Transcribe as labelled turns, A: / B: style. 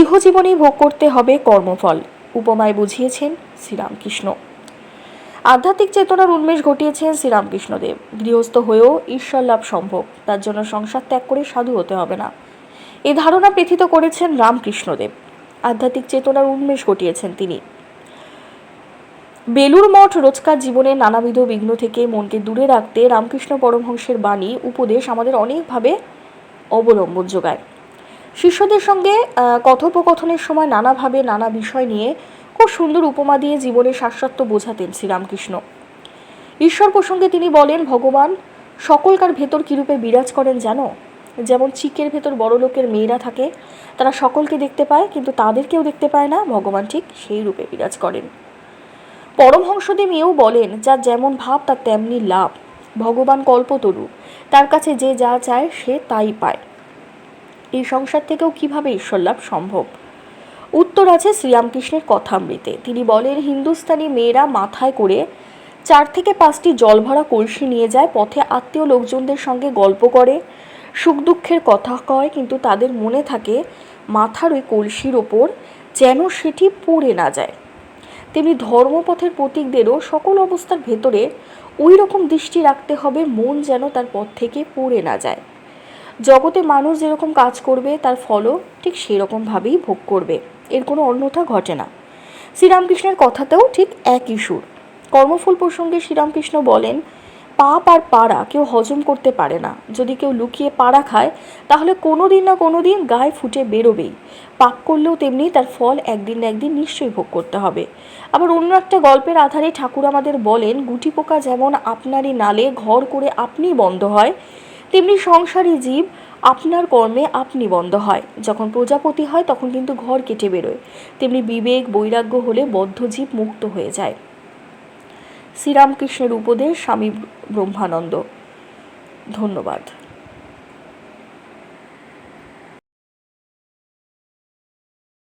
A: ইহজীবনেই ভোগ করতে হবে কর্মফল, উপমায় বুঝিয়েছেন শ্রীরামকৃষ্ণ। আধ্যাত্মিক চেতনার উন্মেষ ঘটিয়েছেন শ্রীরামকৃষ্ণদেব। গৃহস্থ হয়েও ঈশ্বর লাভ সম্ভব, তার জন্য সংসার ত্যাগ করে সাধু হতে হবে না। এ ধারণা পৃথিত করেছেন রামকৃষ্ণদেব। আধ্যাত্মিক চেতনার উন্মেষ ঘটিয়েছেন তিনি। বেলুর মঠ রোজকার জীবনে নানাবিধ বিঘ্ন থেকে মনকে দূরে রাখতে রামকৃষ্ণ পরমহংসের বাণী, উপদেশ আমাদের অনেকভাবে অবলম্বন যোগায়। শিষ্যদের সঙ্গে কথোপকথনের সময় নানাভাবে নানা বিষয় নিয়ে খুব সুন্দর উপমা দিয়ে জীবনের শাশ্বত বোঝাতেন শ্রীরামকৃষ্ণ ঈশ্বর প্রসঙ্গে তিনি বলেন, ভগবান, সকলকার ভেতর কিরূপে বিরাজ করেন জানো? যেমন চিকের ভেতর বড় লোকের মেয়েরা থাকে, তারা সকলকে দেখতে পায়, কিন্তু তাদেরকেও দেখতে পায় না, ভগবান ঠিক সেই রূপে বিরাজ করেন। পরমহংসদেব এও বলেন, যার যেমন ভাব, তার তেমনি লাভ। ভগবান কল্পতরু, তার কাছে যে যা চায় সে তাই পায়। এই সংসার থেকেও কীভাবে ঈশ্বর লাভ সম্ভব? উত্তর আছে শ্রীরামকৃষ্ণের কথামৃতে। তিনি বলেন হিন্দুস্তানি মেয়েরা মাথায় করে চার থেকে পাঁচটি জলভরা কলসি নিয়ে যায়, পথে আত্মীয় লোকজনদের সঙ্গে গল্প করে, সুখ দুঃখের কথা কয়, কিন্তু তাদের মনে থাকে মাথার ওই কলসির ওপর যেন সেটি পড়ে না যায়। তেমনি ধর্মপথের প্রতীকদেরও সকল অবস্থার ভেতরে ওই রকম দৃষ্টি রাখতে হবে, মন যেন তার পথ থেকে পড়ে না যায়। জগতে মানুষ যেরকম কাজ করবে, তার ফলও ঠিক সেরকমভাবেই ভোগ করবে। এর কোনো অন্যথা ঘটে না। শ্রীরামকৃষ্ণের কথাতেও ঠিক একই সুর। কর্মফল প্রসঙ্গে শ্রীরামকৃষ্ণ বলেন, পাপ আর পাড়া কেউ হজম করতে পারে না। যদি কেউ লুকিয়ে পাড়া খায়, তাহলে কোনো দিন না কোনো দিন গায়ে ফুটে বেরোবেই। পাপ করলেও তেমনি তার ফল একদিন না একদিন নিশ্চয়ই ভোগ করতে হবে। আবার অন্য একটা গল্পের আধারে ঠাকুর আমাদের বলেন, গুটি পোকা যেমন আপনারই নালে ঘর করে আপনি বন্ধ হয় তেমনি সংসারী জীব আপনার কর্মে আপনি বন্ধ হয়। যখন প্রজাপতি হয়, তখন কিন্তু ঘর কেটে বেরোয়। তেমনি বিবেক, বৈরাগ্য হলে বদ্ধ জীব মুক্ত হয়ে যায়। শ্রীরামকৃষ্ণের উপদেশ, স্বামী ব্রহ্মানন্দ। ধন্যবাদ।